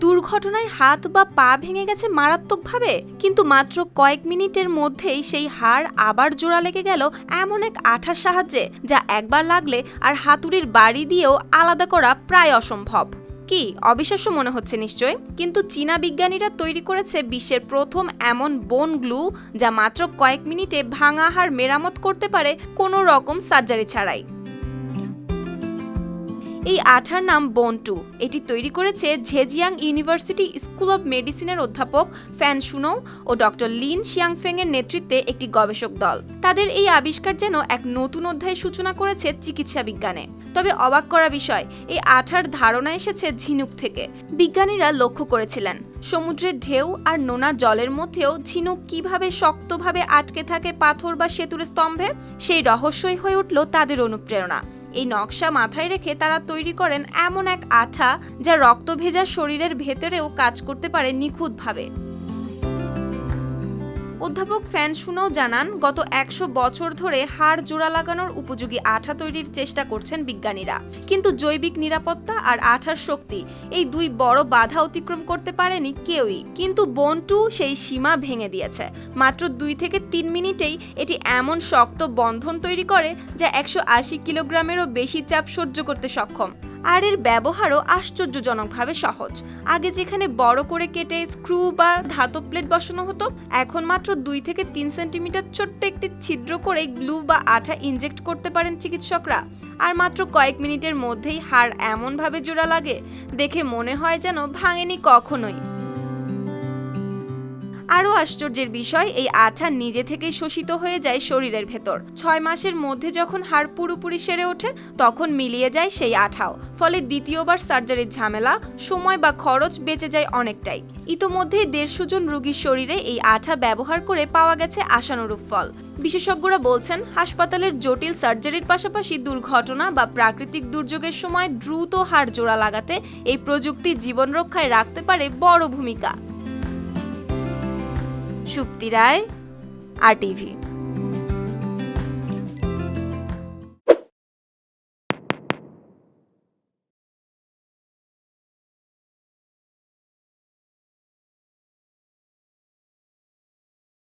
দুর্ঘটনায় হাত বা পা ভেঙে গেছে মারাত্মকভাবে। কিন্তু মাত্র কয়েক মিনিটের মধ্যেই সেই হাড় আবার জোড়া লেগে গেল এমন এক আঠার সাহায্যে, যা একবার লাগলে আর হাতুড়ির বাড়ি দিয়েও আলাদা করা প্রায় অসম্ভব। কি, অবিশ্বাস্য মনে হচ্ছে নিশ্চয়? কিন্তু চীনা বিজ্ঞানীরা তৈরি করেছে বিশ্বের প্রথম এমন বোন গ্লু, যা মাত্র কয়েক মিনিটে ভাঙা হাড় মেরামত করতে পারে কোনো রকম সার্জারি ছাড়াই। এই আঠার নাম বন্টু। এটি তৈরি করেছে ঝেজিয়াং ইউনিভার্সিটি স্কুল অব মেডিসিনের অধ্যাপক ফ্যান শুনো ও ডক্টর লিন শিয়াংফেং এর নেতৃত্বে একটি গবেষক দল। তাদের এই আবিষ্কার যেন এক নতুন অধ্যায়ের সূচনা করেছে চিকিৎসা বিজ্ঞানে। তবে অবাক করা বিষয়, এই আঠার ধারণা এসেছে ঝিনুক থেকে। বিজ্ঞানীরা লক্ষ্য করেছিলেন, সমুদ্রের ঢেউ আর নোনা জলের মধ্যেও ঝিনুক কীভাবে শক্তভাবে আটকে থাকে পাথর বা সেতুর স্তম্ভে, সেই রহস্যই হয়ে উঠল তাদের অনুপ্রেরণা। এই নকশা মাথায় রেখে তারা তৈরি করেন এমন এক আঠা যা রক্ত ভেজা শরীরের ভেতরেও কাজ করতে পারে নিখুঁতভাবে। অধ্যাপক ফ্যান শুনেও জানান, গত একশো বছর ধরে হাড় জোড়া লাগানোর উপযোগী আঠা তৈরির চেষ্টা করছেন বিজ্ঞানীরা। কিন্তু জৈবিক নিরাপত্তা আর আঠার শক্তি, এই দুই বড় বাধা অতিক্রম করতে পারেনি কেউই। কিন্তু বন্টু সেই সীমা ভেঙে দিয়েছে। মাত্র দুই থেকে তিন মিনিটেই এটি এমন শক্ত বন্ধন তৈরি করে যা একশো আশি কিলোগ্রামেরও বেশি চাপ সহ্য করতে সক্ষম। আর এর ব্যবহারও আশ্চর্যজনকভাবে সহজ। আগে যেখানে বড় করে কেটে স্ক্রু বা ধাতব প্লেট বসানো হতো, এখন মাত্র দুই থেকে তিন সেন্টিমিটার ছোট্ট একটি ছিদ্র করে গ্লু বা আঠা ইনজেক্ট করতে পারেন চিকিৎসকরা। আর মাত্র কয়েক মিনিটের মধ্যেই হাড় এমনভাবে জোড়া লাগে, দেখে মনে হয় যেন ভাঙেনি কখনোই। আরও আশ্চর্যের বিষয়, এই আঠা নিজে থেকেই শোষিত হয়ে যায় শরীরের ভেতর। ছয় মাসের মধ্যে যখন হাড় পুরোপুরি সেরে ওঠে, তখন মিলিয়ে যায় সেই আঠাও। ফলে দ্বিতীয়বার সার্জারির ঝামেলা, সময় বা খরচ বেঁচে যায় অনেকটাই। ইতোমধ্যেই দেড়শো জন রোগীর শরীরে এই আঠা ব্যবহার করে পাওয়া গেছে আশানুরূপ ফল। বিশেষজ্ঞরা বলছেন, হাসপাতালের জটিল সার্জারির পাশাপাশি দুর্ঘটনা বা প্রাকৃতিক দুর্যোগের সময় দ্রুত হাড় জোড়া লাগাতে এই প্রযুক্তি জীবন রক্ষায় রাখতে পারে বড় ভূমিকা। Supti Ray R TV.